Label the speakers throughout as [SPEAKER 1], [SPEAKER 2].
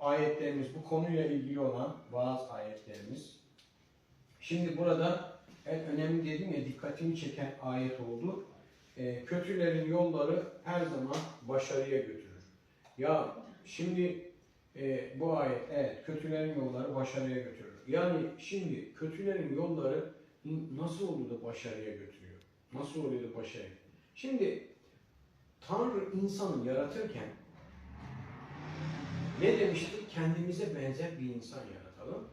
[SPEAKER 1] ayetlerimiz bu konuyla ilgili olan bazı ayetlerimiz. Şimdi burada en önemli dedim ya dikkatimi çeken ayet oldu. Ee, kötülerin yolları her zaman başarıya götürür. Ya şimdi e, bu ayet evet kötülerin yolları başarıya götürür. Yani şimdi kötülerin yolları nasıl oluyor da başarıya götürüyor? Nasıl oluyor da başarıya? Şimdi Tanrı insanı yaratırken ne demişti? Kendimize benzer bir insan yaratalım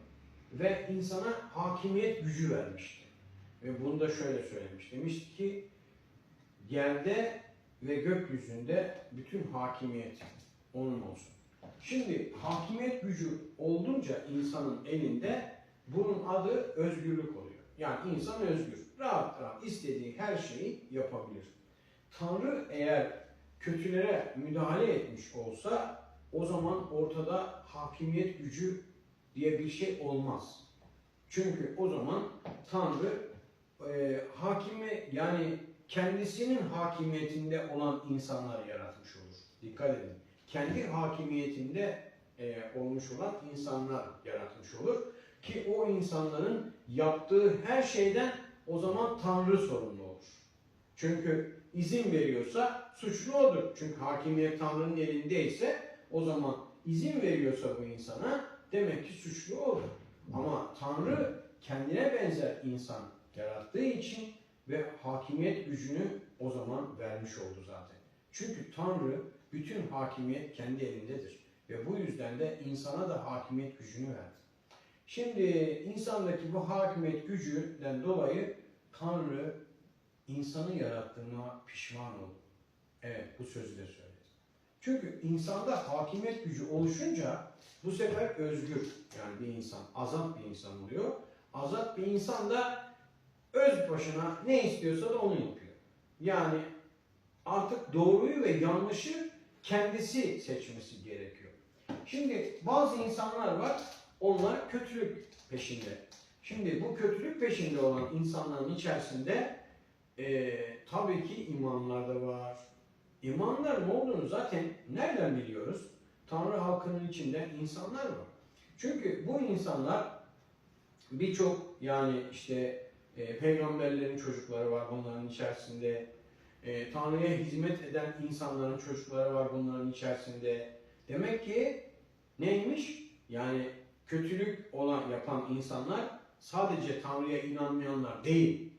[SPEAKER 1] ve insana hakimiyet gücü vermişti. Ve bunu da şöyle söylemiş. Demişti ki yerde ve gökyüzünde bütün hakimiyet onun olsun. Şimdi hakimiyet gücü oldunca insanın elinde bunun adı özgürlük oluyor. Yani insan özgür. Rahat rahat istediği her şeyi yapabilir. Tanrı eğer kötülere müdahale etmiş olsa o zaman ortada hakimiyet gücü diye bir şey olmaz. Çünkü o zaman Tanrı e, hakimi yani kendisinin hakimiyetinde olan insanlar yaratmış olur. Dikkat edin. Kendi hakimiyetinde e, olmuş olan insanlar yaratmış olur. Ki o insanların yaptığı her şeyden o zaman Tanrı sorumlu olur. Çünkü izin veriyorsa suçlu odur. Çünkü hakimiyet Tanrı'nın elindeyse o zaman izin veriyorsa bu insana demek ki suçlu olur. Ama Tanrı kendine benzer insan yarattığı için ve hakimiyet gücünü o zaman vermiş oldu zaten. Çünkü Tanrı bütün hakimiyet kendi elindedir. Ve bu yüzden de insana da hakimiyet gücünü verdi. Şimdi insandaki bu hakimiyet gücünden dolayı Tanrı insanı yarattığına pişman oldu. Evet bu sözü de söyledi. Çünkü insanda hakimiyet gücü oluşunca bu sefer özgür yani bir insan, azat bir insan oluyor. Azat bir insan da öz başına ne istiyorsa da onu yapıyor. Yani artık doğruyu ve yanlışı kendisi seçmesi gerekiyor. Şimdi bazı insanlar var, onlar kötülük peşinde. Şimdi bu kötülük peşinde olan insanların içerisinde e, tabii ki imanlar da var. İmanların olduğunu zaten nereden biliyoruz? Tanrı halkının içinde insanlar var. Çünkü bu insanlar birçok yani işte e, peygamberlerin çocukları var bunların içerisinde. E, Tanrı'ya hizmet eden insanların çocukları var bunların içerisinde. Demek ki neymiş? Yani kötülük olan yapan insanlar sadece Tanrı'ya inanmayanlar değil.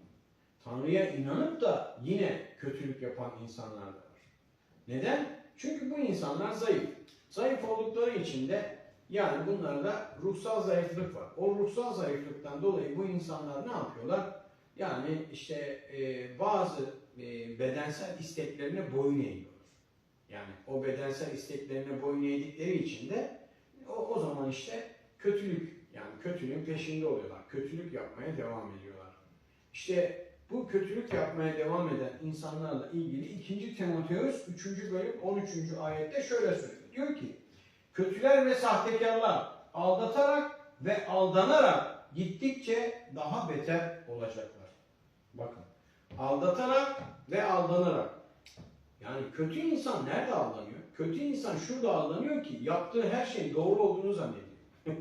[SPEAKER 1] Tanrı'ya inanıp da yine kötülük yapan insanlar da var. Neden? Çünkü bu insanlar zayıf. Zayıf oldukları için de yani bunlarda ruhsal zayıflık var. O ruhsal zayıflıktan dolayı bu insanlar ne yapıyorlar? Yani işte e, bazı e, bedensel isteklerine boyun eğiyorlar. Yani o bedensel isteklerine boyun eğdikleri için de o, o zaman işte kötülük yani kötülüğün peşinde oluyorlar. Kötülük yapmaya devam ediyorlar. İşte bu kötülük yapmaya devam eden insanlarla ilgili 2. Timoteus 3. bölüm 13. ayette şöyle söylüyor. Diyor ki kötüler ve sahtekarlar aldatarak ve aldanarak gittikçe daha beter olacaklar. Bakın aldatarak ve aldanarak yani kötü insan nerede aldanıyor? Kötü insan şurada aldanıyor ki yaptığı her şey doğru olduğunu zannediyor.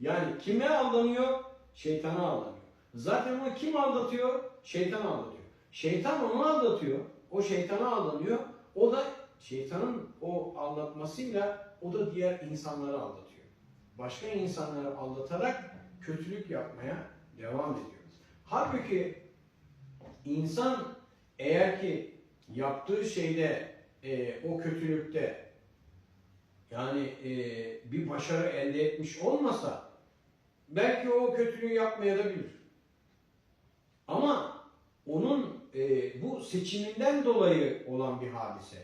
[SPEAKER 1] yani kime aldanıyor? Şeytana aldanıyor. Zaten onu kim aldatıyor? Şeytan aldatıyor. Şeytan onu aldatıyor. O şeytana aldanıyor. O da şeytanın o aldatmasıyla o da diğer insanları aldatıyor. Başka insanları aldatarak kötülük yapmaya devam ediyor. Halbuki insan eğer ki yaptığı şeyde e, o kötülükte yani e, bir başarı elde etmiş olmasa belki o kötülüğü yapmaya da bilir. Ama e, bu seçiminden dolayı olan bir hadise.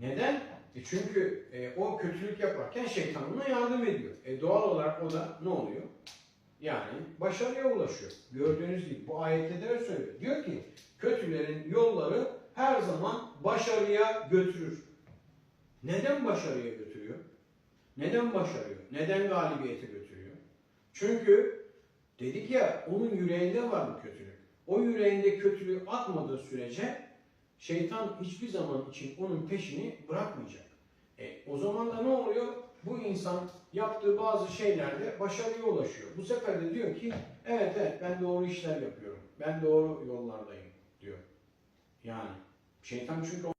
[SPEAKER 1] Neden? E çünkü e, o kötülük yaparken şeytan ona yardım ediyor. E doğal olarak o da ne oluyor? Yani başarıya ulaşıyor. Gördüğünüz gibi bu ayette de öyle söylüyor. Diyor ki kötülerin yolları her zaman başarıya götürür. Neden başarıya götürüyor? Neden başarıyor? Neden galibiyete götürüyor? Çünkü dedik ya onun yüreğinde var bu kötülük. O yüreğinde kötülüğü atmadığı sürece şeytan hiçbir zaman için onun peşini bırakmayacak. E, o zaman da ne oluyor? bu insan yaptığı bazı şeylerde başarıya ulaşıyor. Bu sefer de diyor ki evet evet ben doğru işler yapıyorum. Ben doğru yollardayım diyor. Yani şeytan çünkü